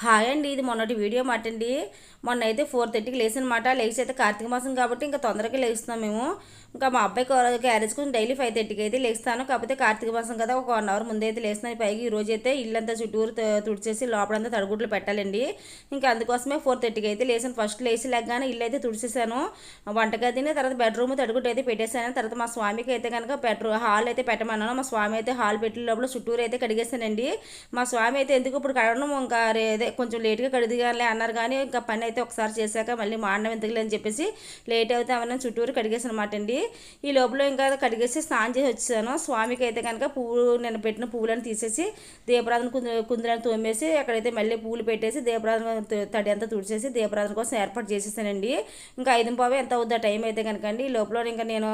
Hi అండి ఇది మొన్నటి వీడియో మాట అండి. మొన్న అయితే ఫోర్ థర్టీకి లేసనమాట లేచి అయితే కార్తీక మాసం కాబట్టి ఇంకా తొందరగా లేస్తున్నాం మేము. ఇంకా మా అబ్బాయి క్యారేజ్ కోసం డైలీ ఫైవ్ థర్టీకి అయితే లేస్తాను. కాకపోతే కార్తీక మాసం కదా ఒక వన్ అవర్ ముందే అయితే లేస్తున్నాను. పైకి ఈ రోజు అయితే ఇల్లంతా చుట్టూరు తుడిచేసి లోపలంతా తడుగుడ్లు పెట్టాలండి. ఇంకా అందుకోసమే ఫోర్ థర్టీకి అయితే లేసాను ఫస్ట్ లేచి లేకగానే ఇల్లు అయితే తుడిచేసాను. వంటగదిని తర్వాత బెడ్రూమ్ తడుగుడ్డు అయితే పెట్టేశాను. తర్వాత మా స్వామికి అయితే కనుక బెడ్రూమ్ హాల్ అయితే పెట్టమన్నాను. మా స్వామి అయితే హాల్ పెట్టిన లోపల చుట్టూరు అయితే కడిగేశానండి. మా స్వామి అయితే ఎందుకు ఇప్పుడు కడగడం ఇంకా అదే కొంచెం లేట్గా కడిదిగానే అన్నారు కానీ ఇంకా పని అయితే ఒకసారి చేశాక మళ్ళీ మాండం ఎందుకులే అని చెప్పేసి లేట్ అయితే అవన్నీ చుట్టూరు కడిగేసాను అనమాట అండి. ఈ లోపల ఇంకా కడిగేసి స్నానం చేసి వచ్చాను స్వామికి అయితే కనుక పువ్వు నేను పెట్టిన పువ్వులను తీసేసి దీపరాధన కుందు కుందులను తోమేసి అక్కడైతే మళ్ళీ పువ్వులు పెట్టేసి దీపరాధన తడి అంతా తుడిచేసి దీపరాధన కోసం ఏర్పాటు చేసేసానండి. ఇంకా ఐదు పావు ఎంత అవుద్దా టైం అయితే కనుక అండి. ఈ లోపల ఇంకా నేను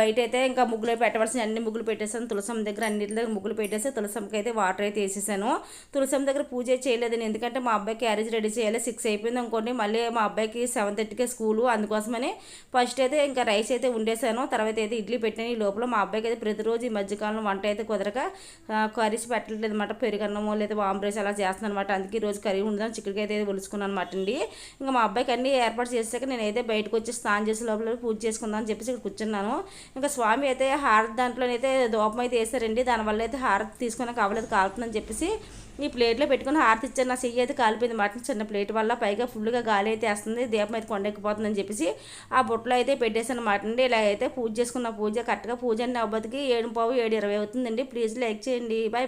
బయట అయితే ఇంకా ముగ్గులు పెట్టవలసిన అన్ని ముగ్గులు పెట్టేసాను. తులసం దగ్గర అన్నింటి దగ్గర ముగ్గులు పెట్టేసి తులసంకి అయితే వాటర్ అయితే వేసేసాను. తులసం దగ్గర పూజ చేయలేదని ఎందుకంటే మా అబ్బాయి క్యారేజ్ రెడీ చేయాలి సిక్స్ అయిపోయింది అనుకోండి మళ్ళీ మా అబ్బాయికి సెవెన్ థర్టీకే స్కూలు. అందుకోసమని ఫస్ట్ అయితే ఇంకా రైస్ అయితే ఉండేశాను తర్వాత అయితే ఇడ్లీ పెట్టాను. ఈ లోపల మా అబ్బాయికి అయితే ప్రతిరోజు ఈ మధ్యకాలంలో వంట అయితే కుదరక కర్రీస్ పెట్టలేదు అనమాట పెరుగన్నమో లేదా వాంబ్రేస్ అలా చేస్తున్నాను అనమాట అందుకే ఈరోజు కర్రీ ఉండదని చికెన్కి అయితే ఒలుచుకున్నాను అనమాట అండి. ఇంకా మా అబ్బాయికి అన్ని ఏర్పాటు చేసాక నేనైతే బయటకు వచ్చి స్నానం చేసే లోపల పూజ చేసుకుందాం అని చెప్పేసి ఇక్కడ కూర్చున్నాను. ఇంకా స్వామి అయితే హారతి దాంట్లోనైతే దోపం అయితే వేసారండి దానివల్ల అయితే హారతి తీసుకుని అవ్వలేదు కాలుతుందని చెప్పేసి ఈ ప్లేట్లో పెట్టుకుని హారతి ఇచ్చాను నా చెయ్యి అయితే కాలిపోయింది మాట చిన్న ప్లేట్ వల్ల. పైగా ఫుల్గా గాలి అయితే వేస్తుంది దీపం అయితే కొండెక్కిపోతుందని చెప్పేసి ఆ బుట్టలో అయితే పెట్టేసాను మాట అండి. ఇలా అయితే పూజ చేసుకున్న పూజ కరెక్ట్గా పూజ అన్ని అవ్వదుకి ఏడు పావు ఏడు ఇరవై అవుతుందండి. ప్లీజ్ లైక్ చేయండి. బాయ్